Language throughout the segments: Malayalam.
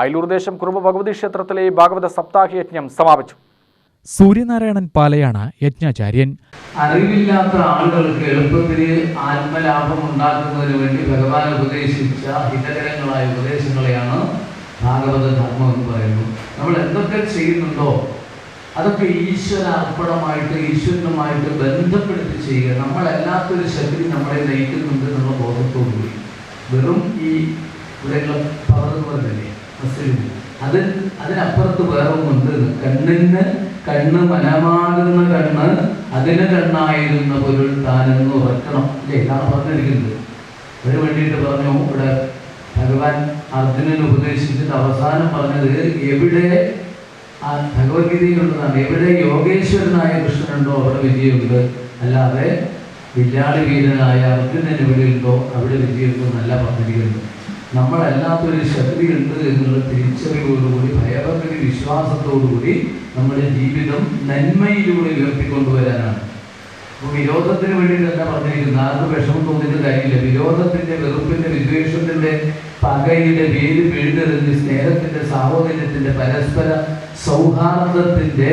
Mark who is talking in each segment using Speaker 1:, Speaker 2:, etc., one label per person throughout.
Speaker 1: അയലൂർദേശം കുറുമ്പ് ഭഗവതി ക്ഷേത്രത്തിലെ ഭാഗവത സപ്താഹ യജ്ഞം സമാപിച്ചു.
Speaker 2: സൂര്യനാരായണൻ പാലയാണ് യജ്ഞാചാര്യൻ.
Speaker 3: അറിവില്ലാത്ത ആളുകൾക്ക് എളുപ്പത്തിൽ ആത്മലാഭം ഉണ്ടാക്കുന്നതിന് വേണ്ടി ഭഗവാൻ ഉപദേശിച്ച ഹിതകരങ്ങളായ ഉപദേശങ്ങളെയാണ് ഭാഗവത ധർമ്മം എന്ന് പറയുന്നത്. നമ്മൾ എന്തൊക്കെ ചെയ്യുന്നുണ്ടോ അതൊക്കെ ഈശ്വര അർപ്പണമായിട്ട് ഈശ്വരനുമായിട്ട് ബന്ധപ്പെടുത്തി ചെയ്യുക. നമ്മളല്ലാത്തൊരു ശക്തി നമ്മളെ നയിക്കുന്നുണ്ട് എന്നുള്ള ബോധത്തോടുകൂടി. വെറും ഈ ഇവിടെയുള്ള പകർന്നു തന്നെയാണ് പറഞ്ഞില്ലേ? മസിലിന് അത് അതിനപ്പുറത്ത് വേറെ ഒന്നുണ്ട് കണ്ണിന് കണ്ണ് മനമാകുന്ന കണ്ണ് അതിന് കണ്ണായിരുന്ന പൊരുൾ താനെന്ന് ഉറക്കണം. അല്ലേ ഇതാണ് പറഞ്ഞിരിക്കുന്നത്. അതിന് വേണ്ടിയിട്ട് പറഞ്ഞു ഇവിടെ ഭഗവാൻ അർജുനന് ഉപദേശിച്ചിട്ട് അവസാനം പറഞ്ഞത് എവിടെ ആ ഭഗവത്ഗീതയിലുള്ളതാണ്. എവിടെ യോഗേശ്വരനായ കൃഷ്ണനുണ്ടോ അവിടെ വിജയമുണ്ട്. അല്ലാതെ വില്ലാളി വീരനായ അർജുനൻ എവിടെയുണ്ടോ അവിടെ വിജയമുണ്ടോ എന്നല്ല പറഞ്ഞിരിക്കുന്നത്. നമ്മളല്ലാത്തൊരു ശക്തിയുണ്ട് എന്നുള്ള തിരിച്ചറിവോടുകൂടി ഭയഭക്തി വിശ്വാസത്തോടുകൂടി നമ്മുടെ ജീവിതം നന്മയിലൂടെ ഉയർത്തിക്കൊണ്ടുവരാനാണ്. അപ്പോൾ വിരോധത്തിന് എന്താ പറഞ്ഞിരിക്കുന്നത്. ആർക്കും വിഷമം തോന്നിയിട്ട് കാര്യമില്ല. വിരോധത്തിന്റെ വെറുപ്പിന്റെ വിദ്വേഷത്തിന്റെ പകയുടെ വേര് പിഴുതെറിഞ്ഞ് സ്നേഹത്തിന്റെ സാഹോദര്യത്തിന്റെ പരസ്പര സൗഹാർദ്ദത്തിന്റെ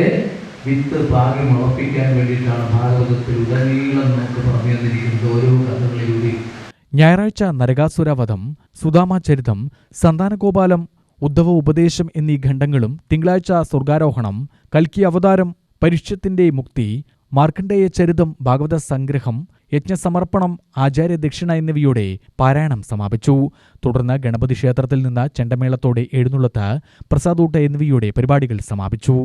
Speaker 3: വിത്ത് പാകി മുളപ്പിക്കാൻ വേണ്ടിയിട്ടാണ് ഭാഗവതത്തിൽ ഉടനീളം നമുക്ക് പറഞ്ഞു തന്നിരിക്കുന്നത് ഓരോ കഥകളിലൂടെ
Speaker 2: ഞായറാഴ്ച നരകാസുരവധം സുധാമാചരിതം സന്താനഗോപാലം ഉദ്ധവ ഉപദേശം എന്നീ ഖണ്ഡങ്ങളും തിങ്കളാഴ്ച സ്വർഗാരോഹണം കൽക്കി അവതാരം പരിഷ്യത്തിന്റെ മുക്തി മാർക്കണ്ഡേയ ചരിതം ഭാഗവത സംഗ്രഹം യജ്ഞസമർപ്പണം ആചാര്യ ദക്ഷിണ എന്നിവയോടെ പാരായണം സമാപിച്ചു. തുടർന്ന് ഗണപതി ക്ഷേത്രത്തിൽ നിന്ന് ചെണ്ടമേളത്തോടെ എഴുന്നള്ളത്ത് പ്രസാദൂട്ട എന്നിവയോടെ പരിപാടികൾ സമാപിച്ചു.